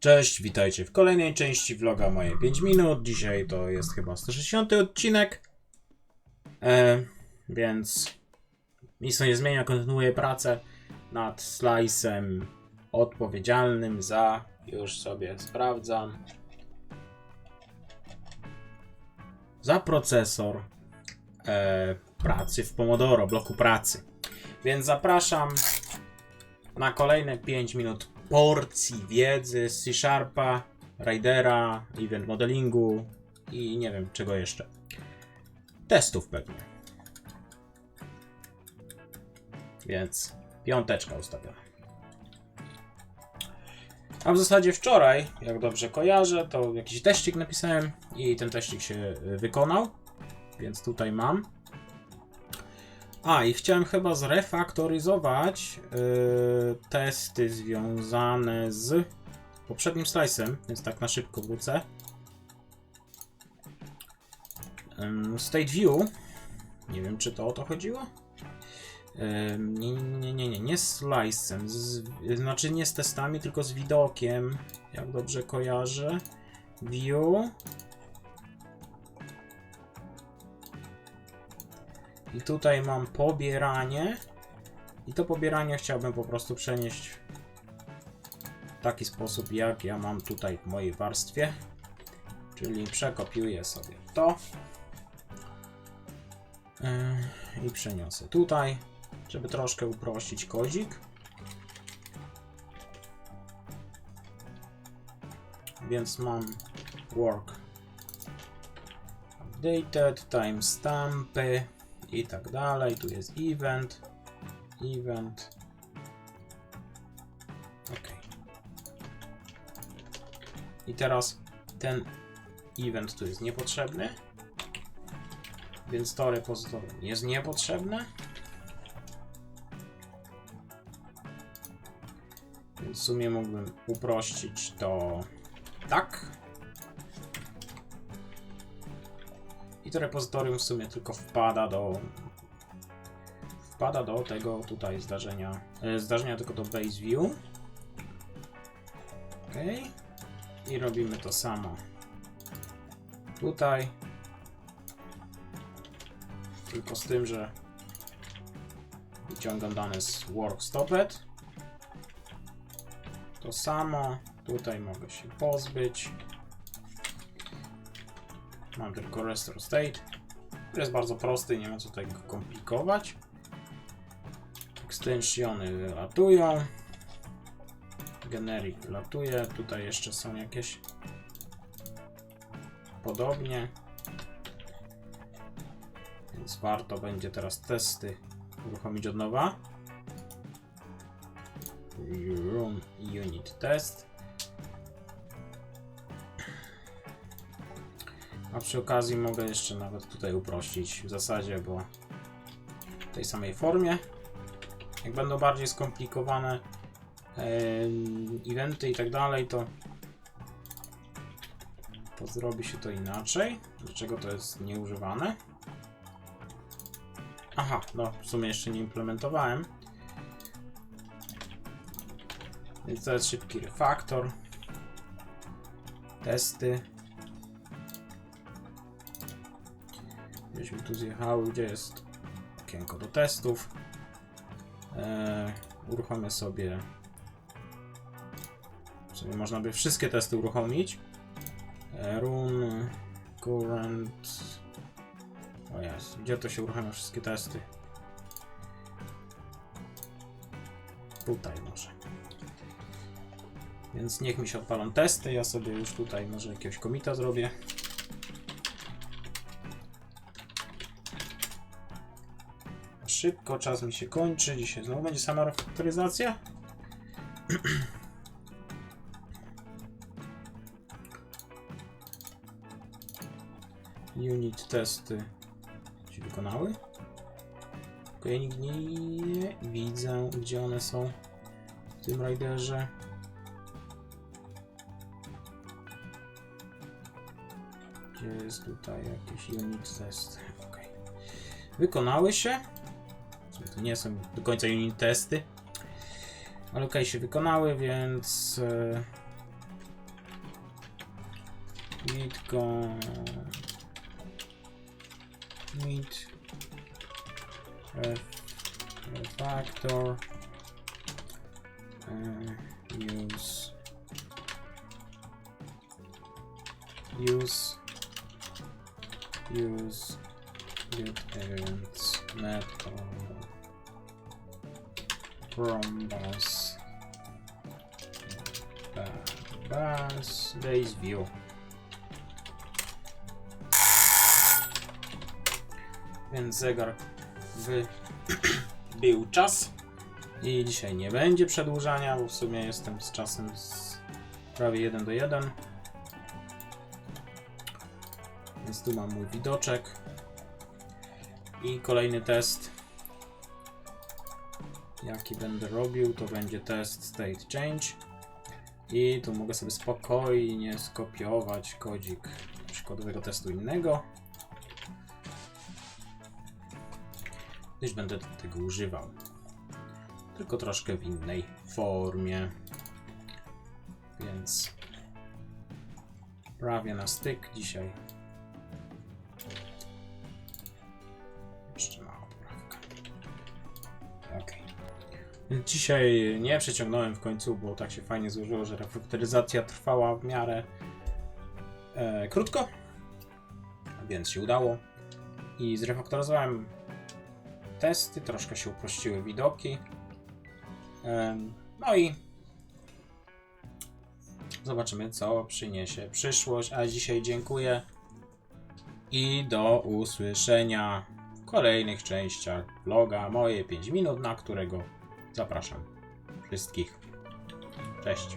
Cześć, witajcie w kolejnej części vloga Moje 5 minut. Dzisiaj to jest chyba 160 odcinek. E, więc nic nie zmienia, kontynuuję pracę nad slice'em odpowiedzialnym za, już sobie sprawdzam, za procesor e, pracy w Pomodoro, bloku pracy. Więc zapraszam na kolejne 5 minut porcji wiedzy z C-Sharpa, Ridera, event modelingu i nie wiem czego jeszcze. Testów pewnie. Więc piąteczka ustawiona. A w zasadzie wczoraj, jak dobrze kojarzę, to jakiś teścik napisałem i ten teścik się wykonał. Więc tutaj mam. A, i chciałem chyba zrefaktoryzować yy, testy związane z poprzednim slice'em, więc tak na szybko wrócę. Ym, State View. Nie wiem, czy to o to chodziło? Nie, nie, nie, nie, nie z slice'em, znaczy nie z testami, tylko z widokiem, jak dobrze kojarzę. View. I tutaj mam pobieranie. I to pobieranie chciałbym po prostu przenieść w taki sposób, jak ja mam tutaj w mojej warstwie. Czyli przekopiuję sobie to. Yy, I przeniosę tutaj, żeby troszkę uprościć kodzik. Więc mam work updated, timestampy i tak dalej. Tu jest event, event. Ok. I teraz ten event tu jest niepotrzebny, więc to repozytorium jest niepotrzebne. Więc w sumie mógłbym uprościć to tak. I to repozytorium w sumie tylko wpada do. Wpada do tego tutaj zdarzenia. e, Zdarzenia tylko do base view. Ok. I robimy to samo. Tutaj. Tylko z tym, że wyciągam dane z work stopped. To samo. Tutaj mogę się pozbyć. Mam tylko restore state, który jest bardzo prosty, nie ma co tego komplikować. Extensiony wylatują. Generic wylatuje. Tutaj jeszcze są jakieś podobnie. Więc warto będzie teraz testy uruchomić od nowa. Room unit test. A przy okazji mogę jeszcze nawet tutaj uprościć w zasadzie, bo w tej samej formie. Jak będą bardziej skomplikowane em, eventy i tak dalej, to to zrobi się to inaczej. Dlaczego to jest nieużywane? Aha, no w sumie jeszcze nie implementowałem. Więc to jest szybki refaktor. Testy. Gdzieśmy tu zjechały, gdzie jest okienko do testów. Eee, uruchomię sobie. W sumie można by wszystkie testy uruchomić. Eee, run, current. O jest, gdzie to się uruchamia wszystkie testy? Tutaj może. Więc niech mi się odpalą testy. Ja sobie już tutaj może jakiegoś komita zrobię. Szybko, czas mi się kończy. Dzisiaj znowu będzie sama refaktoryzacja. Unit testy się wykonały. Tylko ja nigdzie nie widzę, gdzie one są w tym riderze. Gdzie jest tutaj jakiś unit test? Ok. Wykonały się. To nie są do końca unit testy. Ale okej, się wykonały, więc. e, Gitko. Git. Ref, refactor. Uh, use. Use. Use. Git events. Method. From bus. Bus. Base view. Więc zegar wybił czas. I dzisiaj nie będzie przedłużania, bo w sumie jestem z czasem z prawie 1 do 1. Więc tu mam mój widoczek. I kolejny test, jaki będę robił, to będzie test state change. I tu mogę sobie spokojnie skopiować kodzik przykładowego testu innego. Gdyż będę tego używał. Tylko troszkę w innej formie. Więc prawie na styk dzisiaj. Dzisiaj nie przeciągnąłem w końcu, bo tak się fajnie złożyło, że refaktoryzacja trwała w miarę e, krótko. Więc się udało. I zrefaktoryzowałem testy, troszkę się uprościły widoki. Em, No i zobaczymy, co przyniesie przyszłość. A dzisiaj dziękuję i do usłyszenia w kolejnych częściach vloga moje 5 minut, na którego zapraszam wszystkich. Cześć.